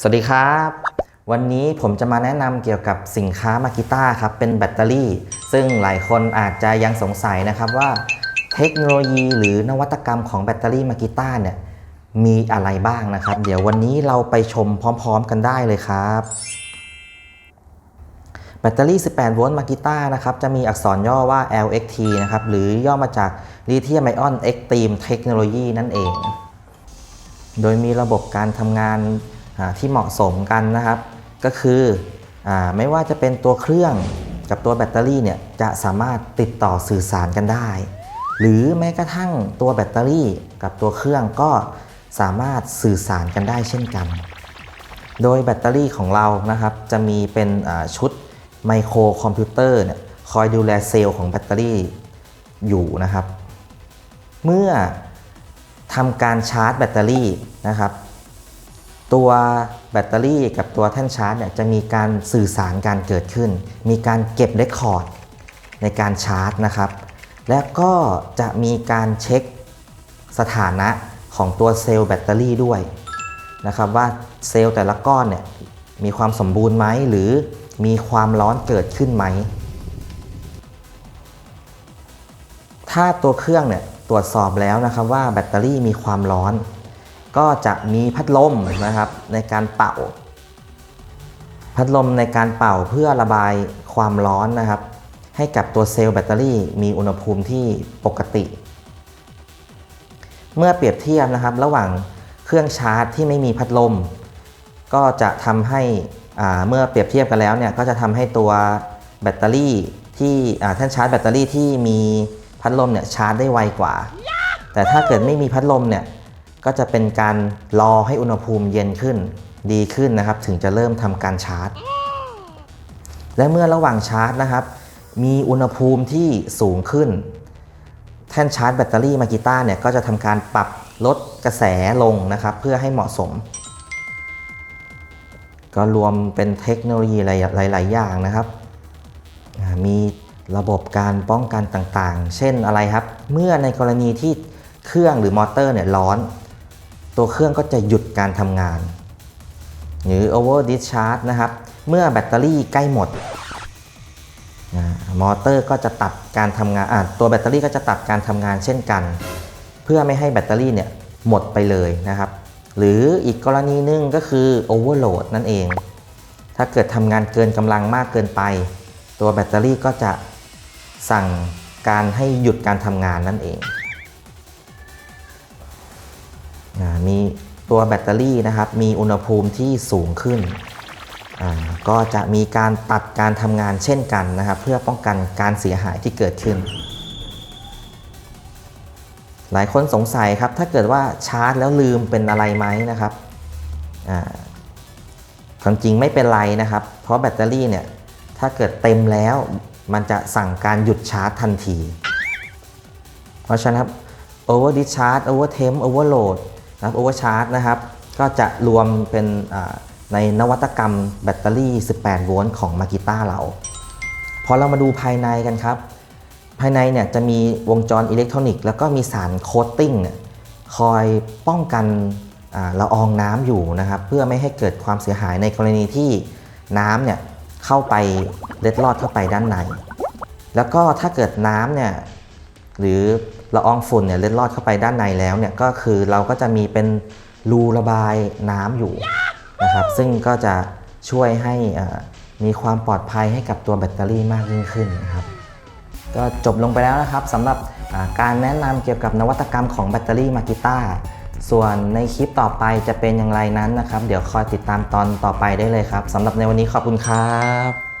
สวัสดีครับ วันนี้ผมจะมาแนะนำเกี่ยวกับสินค้ามากิต้าครับ เป็นแบตเตอรี่ ซึ่งหลายคนอาจจะยังสงสัยนะครับว่าเทคโนโลยีหรือนวัตกรรมของแบตเตอรี่มากิต้าเนี่ยมีอะไรบ้างนะครับ เดี๋ยววันนี้เราไปชมพร้อม ๆ กันได้เลยครับ แบตเตอรี่ 18 โวลต์มากิต้านะครับจะมีอักษรย่อว่า LXT นะครับหรือย่อมาจาก Lithium Ion Extreme Technology นั่นเอง โดยมีระบบการทำงาน ที่เหมาะสมกันนะครับ ก็คืออไม่ว่าจะเป็นตัวเครื่องกับตัวแบตเตอรี่เนี่ยจะสามารถติดต่อสื่อสารกันได้ หรือแม้กระทั่งตัวแบตเตอรี่กับตัวเครื่องก็สามารถสื่อสารกันได้เช่นกัน โดยแบตเตอรี่ของเรานะครับ จะมีเป็นชุดไมโครคอมพิวเตอร์เนี่ยคอยดูแลเซลล์ของแบตเตอรี่อยู่นะครับ เมื่อทำการชาร์จแบตเตอรี่นะครับ ตัวแบตเตอรี่กับตัวแท่นชาร์จเนี่ยจะมีการสื่อสารการเกิดขึ้น มีการเก็บเรคคอร์ดในการชาร์จนะครับ และก็จะมีการเช็คสถานะของตัวเซลล์แบตเตอรี่ด้วยนะครับว่าเซลล์แต่ละก้อนเนี่ยมีความสมบูรณ์ไหมหรือมีความร้อนเกิดขึ้นไหม ถ้าตัวเครื่องเนี่ยตรวจสอบแล้วนะครับว่าแบตเตอรี่มีความร้อน ก็จะมีพัดลมนะครับในการเป่า พัดลมในการเป่าเพื่อระบายความร้อนนะครับ ให้กับตัวเซลล์แบตเตอรี่มีอุณหภูมิที่ปกติ เมื่อเปรียบเทียบนะครับระหว่างเครื่องชาร์จที่ไม่มีพัดลม ก็จะทำให้เมื่อเปรียบเทียบกันแล้วเนี่ยก็จะทำให้ตัวแบตเตอรี่ที่อ่านชาร์จแบตเตอรี่ที่มีพัดลมเนี่ยชาร์จได้ไวกว่า แต่ถ้าเกิดไม่มีพัดลมเนี่ย ก็จะเป็นการรอให้อุณหภูมิเย็นขึ้นดีขึ้นนะครับ ถึงจะเริ่มทำการชาร์จ และเมื่อระหว่างชาร์จนะครับ มีอุณหภูมิที่สูงขึ้น แท่นชาร์จแบตเตอรี่มากิต้าเนี่ยก็จะทำการปรับลดกระแสลงนะครับ เพื่อให้เหมาะสม ก็รวมเป็นเทคโนโลยีหลาย ๆ อย่างนะครับ มีระบบการป้องกันต่างๆ เช่นอะไรครับ เมื่อในกรณีที่เครื่องหรือมอเตอร์เนี่ยร้อน ตัวเครื่องก็จะหยุดการทำงาน หรือ over discharge นะครับ เมื่อแบตเตอรี่ใกล้หมดมอเตอร์ก็จะตัดการทำงานตัวแบตเตอรี่ก็จะตัดการทำงานเช่นกัน เพื่อไม่ให้แบตเตอรี่เนี่ยหมดไปเลยนะครับ หรืออีกกรณีหนึงก็คือ overload นั่นเอง ถ้าเกิดทำงานเกินกำลังมากเกินไป ตัวแบตเตอรี่ก็จะสั่งการให้หยุดการทำงานนั่นเอง มีตัวแบตเตอรี่นะครับ มีอุณหภูมิที่สูงขึ้น ก็จะมีการตัดการทำงานเช่นกันนะครับ เพื่อป้องกันการเสียหายที่เกิดขึ้น หลายคนสงสัยครับ ถ้าเกิดว่าชาร์จแล้วลืมเป็นอะไรไหมนะครับความจริงไม่เป็นไรนะครับ เพราะแบตเตอรี่เนี่ยถ้าเกิดเต็มแล้วมันจะสั่งการหยุดชาร์จทันที เพราะฉะนั้นครับ over discharge over temp overload นะครับ overcharge นะครับ ก็จะรวมเป็นในนวัตกรรมแบตเตอรี่ 18 โวลต์ของมากิต้าเรา พอเรามาดูภายในกันครับ ภายในเนี่ยจะมีวงจรอิเล็กทรอนิกส์แล้วก็มีสารโคตติ้งคอยป้องกันอ่าละอองน้ำอยู่นะครับ เพื่อไม่ให้เกิดความเสียหายในกรณีที่น้ำเนี่ยเข้าไปเล็ดลอดเข้าไปด้านใน แล้วก็ถ้าเกิดน้ำเนี่ยหรือ ละอองฝุ่นเนี่ยเล็ดลอดเข้าไปด้านในแล้วเนี่ยก็คือเราก็จะมีเป็นรูระบายน้ำอยู่นะครับ ซึ่งก็จะช่วยให้มีความปลอดภัยให้กับตัวแบตเตอรี่มากยิ่งขึ้นนะครับก็จบลงไปแล้วนะครับสำหรับการแนะนำเกี่ยวกับนวัตกรรมของแบตเตอรี่มากิต้าส่วนในคลิปต่อไปจะเป็นอย่างไรนั้นนะครับ เดี๋ยวคอยติดตามตอนต่อไปได้เลยครับสำหรับในวันนี้ขอบคุณครับ